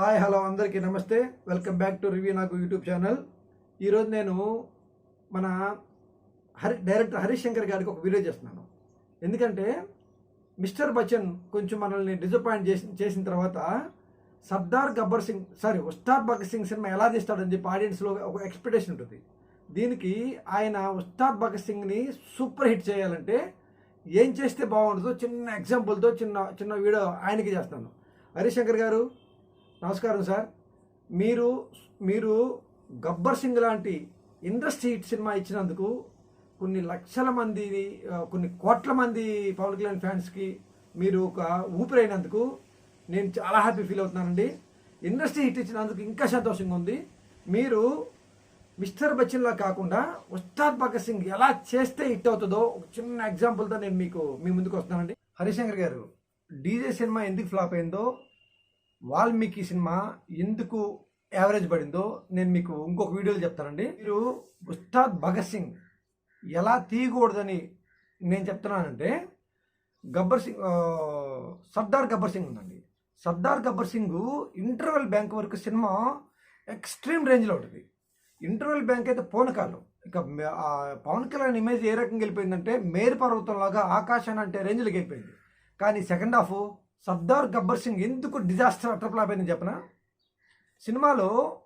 Hi hello అందరికీ నమస్తే. Welcome back to review నాకు యూట్యూబ్ ఛానల్. ఈరోజు నేను మన హరి డైరెక్టర్ హరీష్ శంకర్ గారికి ఒక వీడియో చేస్తున్నాను. ఎందుకంటే మిస్టర్ బచ్చన్ కొంచెం మనల్ని డిసప్పాయింట్ చేసి చేసిన తర్వాత సర్దార్ గబ్బర్ సింగ్ సారీ ఉస్తాద్ భగత్ సింగ్ సినిమా ఎలా తీస్తాడని చెప్పి ఆడియన్స్లో ఒక ఎక్స్పెక్టేషన్ ఉంటుంది. దీనికి ఆయన ఉస్తాద్ భగత్ సింగ్ని సూపర్ హిట్ చేయాలంటే ఏం చేస్తే బాగుంటుందో చిన్న ఎగ్జాంపుల్తో చిన్న చిన్న వీడియో ఆయనకి చేస్తాను. హరీష్ శంకర్ గారు నమస్కారం సార్. మీరు మీరు గబ్బర్ సింగ్ లాంటి ఇండస్ట్రీ హిట్ సినిమా ఇచ్చినందుకు కొన్ని లక్షల మంది కొన్ని కోట్ల మంది పవన్ కళ్యాణ్ ఫ్యాన్స్కి మీరు ఒక ఊపిరైనందుకు నేను చాలా హ్యాపీ ఫీల్ అవుతున్నానండి. ఇండస్ట్రీ హిట్ ఇచ్చినందుకు ఇంకా సంతోషంగా ఉంది. మీరు మిస్టర్ బచ్చన్లా కాకుండా ఉస్తాద్ భగత్ సింగ్ ఎలా చేస్తే హిట్ అవుతుందో ఒక చిన్న ఎగ్జాంపుల్తో నేను మీకు మీ ముందుకు వస్తున్నానండి. హరిశంకర్ గారు డీజే సినిమా ఎందుకు ఫ్లాప్ అయిందో వాల్మీకి సినిమా ఎందుకు యావరేజ్ పడిందో నేను మీకు ఇంకొక వీడియోలు చెప్తానండి. మీరు ఉస్తాద్ భగత్ సింగ్ ఎలా తీయకూడదని నేను చెప్తున్నానంటే గబ్బర్ సింగ్ సర్దార్ గబ్బర్ సింగ్ ఉందండి. సర్దార్ గబ్బర్ సింగ్ ఇంటర్వెల్ బ్యాంక్ వరకు సినిమా ఎక్స్ట్రీమ్ రేంజ్లో ఉంటుంది. ఇంటర్వెల్ బ్యాంక్ అయితే పోనకాలు ఇక పవన్ కళ్యాణ్ ఇమేజ్ ఏ రకంగా వెళ్ళిపోయిందంటే మేరు పర్వతంలాగా ఆకాశాన్ని అంటే రేంజ్లోకి వెళ్ళిపోయింది. కానీ సెకండ్ హాఫ్ సర్దార్ గబ్బర్ సింగ్ ఎందుకు డిజాస్టర్ అట్రప్లాప్ అయిందని చెప్పిన? సినిమాలో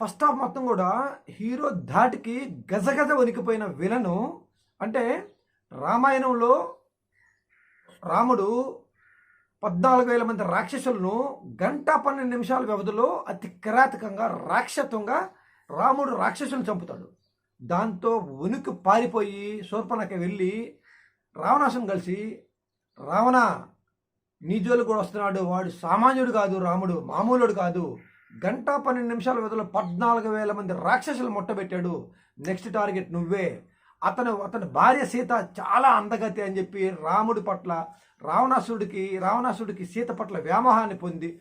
ఫస్ట్ హాఫ్ మొత్తం కూడా హీరో ధాటికి గజగజ వణికిపోయిన విలను అంటే రామాయణంలో రాముడు పద్నాలుగు వేల మంది రాక్షసులను గంట పన్నెండు నిమిషాల వ్యవధిలో అతి కిరాతకంగా రాక్షత్వంగా రాముడు రాక్షసులను చంపుతాడు. దాంతో ఉనికి పారిపోయి శూర్పణకి వెళ్ళి రావణాసుని కలిసి రావణ నీజోలు కూడా వస్తున్నాడు. వాడు సామాన్యుడు కాదు రాముడు. మామూలుడు కాదు. గంట పన్నెండు నిమిషాల వ్యవధిలో పద్నాలుగు వేల మంది రాక్షసులు ముట్టబెట్టాడు. నెక్స్ట్ టార్గెట్ నువ్వే. అతను అతని భార్య సీత చాలా అందగతి అని చెప్పి రాముడి పట్ల రావణాసుడికి రావణాసుడికి సీత పట్ల వ్యామోహాన్ని పొంది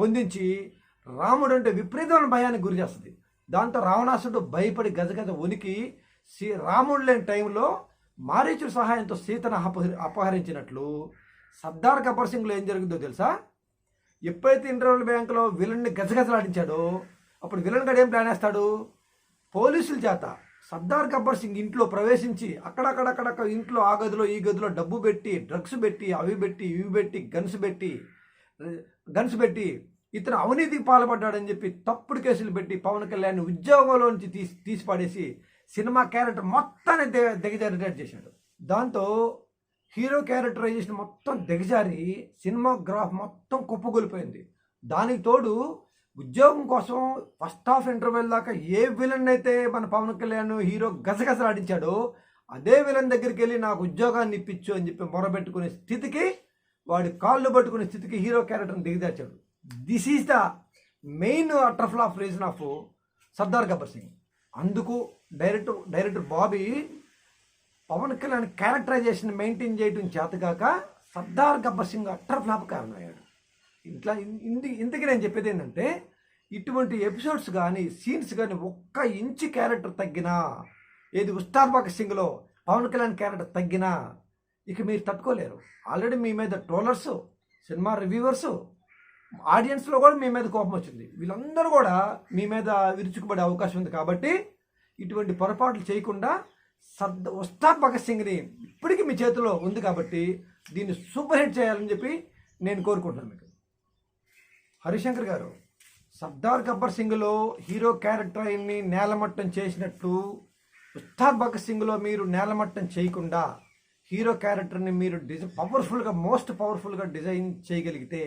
పొందించి రాముడు అంటే విపరీతమైన భయానికి గురి చేస్తుంది. దాంతో రావణాసుడు భయపడి గజగజ ఉనికి శ్రీ రాముడు లేని టైంలో మారీచుడి సహాయంతో సీతను అపహ అపహరించినట్లు సర్దార్ గబ్బర్ సింగ్లో ఏం జరిగిందో తెలుసా? ఎప్పుడైతే ఇంటర్వల్ బ్యాంకులో విలన్ని గజగజలాడించాడో అప్పుడు విలన్ గడు ఏం ప్లాన్ వేస్తాడు పోలీసుల చేత సర్దార్ గబ్బర్ సింగ్ ఇంట్లో ప్రవేశించి అక్కడక్కడక్కడ ఇంట్లో ఆ గదిలో ఈ గదిలో డబ్బు పెట్టి డ్రగ్స్ పెట్టి అవి పెట్టి ఇవి పెట్టి గన్స్ పెట్టి గన్స్ పెట్టి ఇతను అవినీతికి పాల్పడ్డాడని చెప్పి తప్పుడు కేసులు పెట్టి పవన్ కళ్యాణ్ ఉద్యోగంలో నుంచి తీసి తీసి పడేసి సినిమా క్యారెక్టర్ మొత్తాన్ని దిగ దిగజారిటేట్ చేశాడు దాంతో హీరో క్యారెక్టరైజేషన్ మొత్తం దిగజారి సినిమా గ్రాఫ్ మొత్తం కుప్పగొలిపోయింది దానికి తోడు ఉద్యోగం కోసం ఫస్ట్ హాఫ్ ఇంటర్వెల్ దాకా ఏ విలన్ అయితే మన పవన్ కళ్యాణ్ హీరో గసగసలాడించాడో అదే విలన్ దగ్గరికి వెళ్ళి నాకు ఉద్యోగాన్ని ఇప్పించు అని చెప్పి మొరబెట్టుకునే స్థితికి వాడి కాళ్ళు పట్టుకునే స్థితికి హీరో క్యారెక్టర్ని దిగదార్చాడు this is the main utter flop of reason of Sardar Gabbar Singh అందుకు director director Bobby Pawan Kalyan characterization maintain చేయడం చేతగాక సర్దార్ గబ్బర్ సింగ్ అట్టర్ ఫ్లాప్ కారణమయ్యాడు. ఇట్లా ఇంది ఇంతకీ నేను చెప్పేది ఏంటంటే ఇటువంటి ఎపిసోడ్స్ కానీ సీన్స్ కానీ ఒక్క ఇంచు క్యారెక్టర్ తగ్గినా ఏది ఉస్తాద్ భగత్ సింగ్లో పవన్ కళ్యాణ్ క్యారెక్టర్ తగ్గినా ఇక మీరు తట్టుకోలేరు. ఆల్రెడీ మీ మీద ట్రోలర్స్ సినిమా రివ్యూవర్స్ ఆడియన్స్లో కూడా మీ మీద కోపం వచ్చింది. వీళ్ళందరూ కూడా మీ మీద విరుచుకుపడే అవకాశం ఉంది కాబట్టి ఇటువంటి పొరపాట్లు చేయకుండా సద్ ఉస్తాద్ భగత్ సింగ్ని ఇప్పటికీ మీ చేతిలో ఉంది కాబట్టి దీన్ని సూపర్ హిట్ చేయాలని చెప్పి నేను కోరుకుంటున్నాను మీకు. హరిశంకర్ గారు సర్దార్ గబ్బర్ సింగ్లో హీరో క్యారెక్టర్ని నేలమట్టం చేసినట్టు ఉస్తాద్ భగత్ సింగ్లో మీరు నేలమట్టం చేయకుండా హీరో క్యారెక్టర్ని మీరు డిజ పవర్ఫుల్గా మోస్ట్ పవర్ఫుల్గా డిజైన్ చేయగలిగితే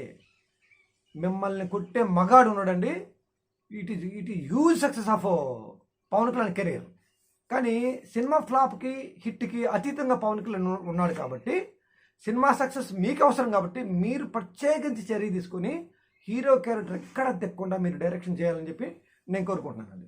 మిమ్మల్ని కొట్టే మగాడు ఉన్నాడండి. It is it a huge success of Pawan Kalyan career. కానీ సినిమా ఫ్లాప్కి హిట్కి అతీతంగా పవన్ కళ్యాణ్ ఉన్నాడు కాబట్టి సినిమా సక్సెస్ మీకు అవసరం కాబట్టి మీరు ప్రత్యేకించి చర్య తీసుకుని హీరో క్యారెక్టర్ ఎక్కడ తెక్కకుండా మీరు డైరెక్షన్ చేయాలని చెప్పి నేను కోరుకుంటున్నానండి.